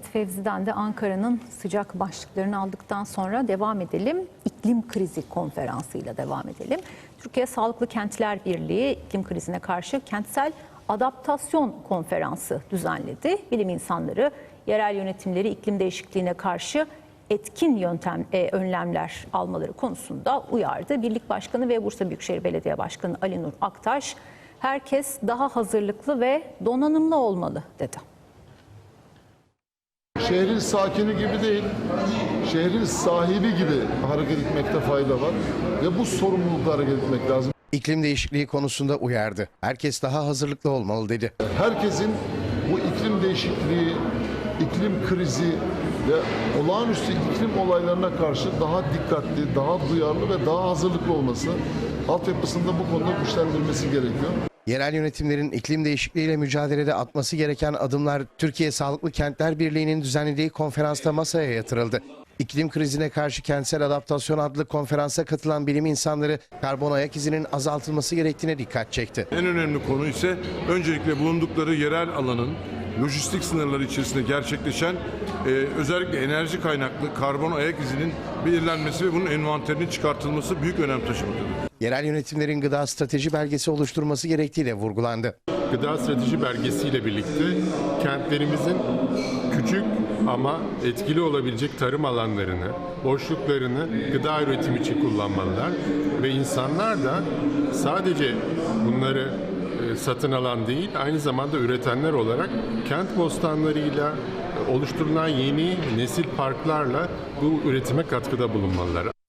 Evet Fevzi'den de Ankara'nın sıcak başlıklarını aldıktan sonra devam edelim. İklim krizi konferansıyla devam edelim. Türkiye Sağlıklı Kentler Birliği iklim krizine karşı kentsel adaptasyon konferansı düzenledi. Bilim insanları yerel yönetimleri iklim değişikliğine karşı etkin yöntem e, önlemler almaları konusunda uyardı. Birlik Başkanı ve Bursa Büyükşehir Belediye Başkanı Ali Nur Aktaş herkes daha hazırlıklı ve donanımlı olmalı dedi. Şehrin sakini gibi değil, şehrin sahibi gibi hareket etmekte fayda var. Ve bu sorumlulukla hareket etmek lazım. İklim değişikliği konusunda uyardı. Herkes daha hazırlıklı olmalı dedi. Herkesin bu iklim değişikliği, iklim krizi ve olağanüstü iklim olaylarına karşı daha dikkatli, daha duyarlı ve daha hazırlıklı olması, altyapısında bu konuda güçlendirmesi gerekiyor. Yerel yönetimlerin iklim değişikliğiyle mücadelede atması gereken adımlar Türkiye Sağlıklı Kentler Birliği'nin düzenlediği konferansta masaya yatırıldı. İklim krizine karşı kentsel adaptasyon adlı konferansa katılan bilim insanları karbon ayak izinin azaltılması gerektiğine dikkat çekti. En önemli konu ise öncelikle bulundukları yerel alanın lojistik sınırları içerisinde gerçekleşen e, özellikle enerji kaynaklı karbon ayak izinin belirlenmesi ve bunun envanterinin çıkartılması büyük önem taşımaktadır. Yerel yönetimlerin gıda strateji belgesi oluşturması gerektiği de vurgulandı. Gıda strateji belgesiyle birlikte kentlerimizin küçük ama etkili olabilecek tarım alanlarını, boşluklarını gıda üretimi için kullanmalılar ve insanlar da sadece bunları satın alan değil, aynı zamanda üretenler olarak kent bostanlarıyla oluşturulan yeni nesil parklarla bu üretime katkıda bulunmalılar.